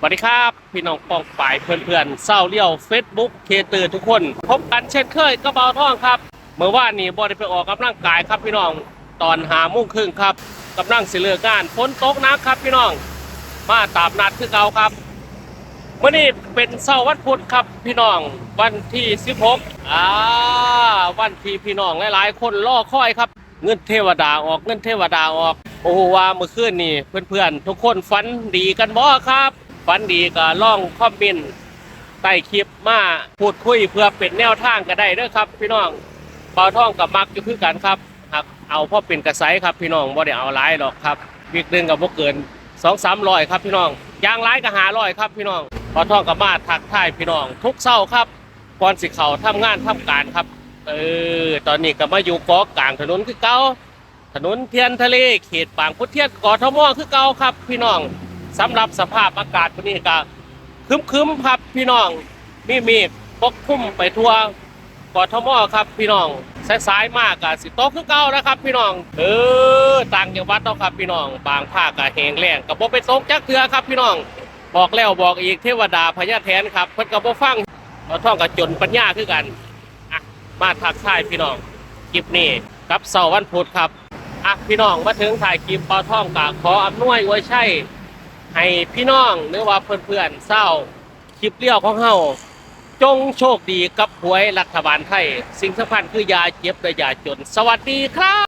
สวัสดีครับพี่น้องปองป่ายเพื่อนๆเศร้าเลี้ยวเฟซบุ๊กเคเตอร์ทุกคน พบกันเช่นเคยกระเป๋าท่องครับ เมื่อวานนี้บอได้ไปออกกำลังกายครับพี่น้องตอนหาโมุ่งครึ่งครับกำลังสิเลือกงานฝนตกนักครับพี่น้องมาตามนัดคือเก่าครับวันนี้เป็นเสาร์วันพุธครับพี่น้องวันที่ 16อ่าวันที่พี่น้องหลายๆ คนรอคอยครับ เงินเทวดาออกเงินเทวดาออก โอ้โหว่าเมื่อคืนนี่เพื่อนๆทุกคนฝันดีกันบ่ครับ ฝันดีก็ล่องคอมเมนต์ใต้คลิปมาพูดคุยเพื่อเป็นแนวทางก็ได้เด้อครับ พี่น้องเปาท่องกับมักอยู่คือกันครับหากเอาพ่อเป็นกระไซครับพี่น้องบ่ได้เอาหลายหรอกครับวิกหนึ่งกับบ่เกินสองสามร้อยครับพี่น้องยางร้ายก็หาร้อยครับพี่น้องเปาท่องกับมาทักทายพี่น้อง ทุกเช้าครับก่อนสิเขาทำงานทำการครับเออตอนนี้ก็มาอยู่เกาะกลางถนนคือเก่าถนนเทียนทะเลเขตบางพุทเทียนกทมคือเก่าครับ พี่น้อง สำหรับสภาพอากาศวันนี้ก็ครึมครับพี่น้องมีเมฆปกคลุมไปทั่วกอทมครับพี่น้องสายๆมากก็สิโตกคือเก่านะครับ พี่น้อง เออต่างจังหวัดเนาะครับ พี่น้อง บางภาคก็แห้งแล้งก็บ่ไปตกจักเทือครับ พี่น้อง บอกแล้วบอกอีกเทวดาพญาแทนครับเพิ่นก็บ่ฟังเราท่องกับจนปัญญาคือกันอะมาทักทายพี่น้องคลิปนี้กับเสาร์วันพุธครับอะพี่น้องมาถึงถ่ายคลิปปอท่องกะขออำนวยไว้ใช่ ให้พี่น้องหรือว่าเพื่อนๆเศร้าคลิปเลี้ยวของเฮาจงโชคดีกับหวยรัฐบาลไทย สิ่งสำคัญคือยาเจ็บและยาจน สวัสดีครับ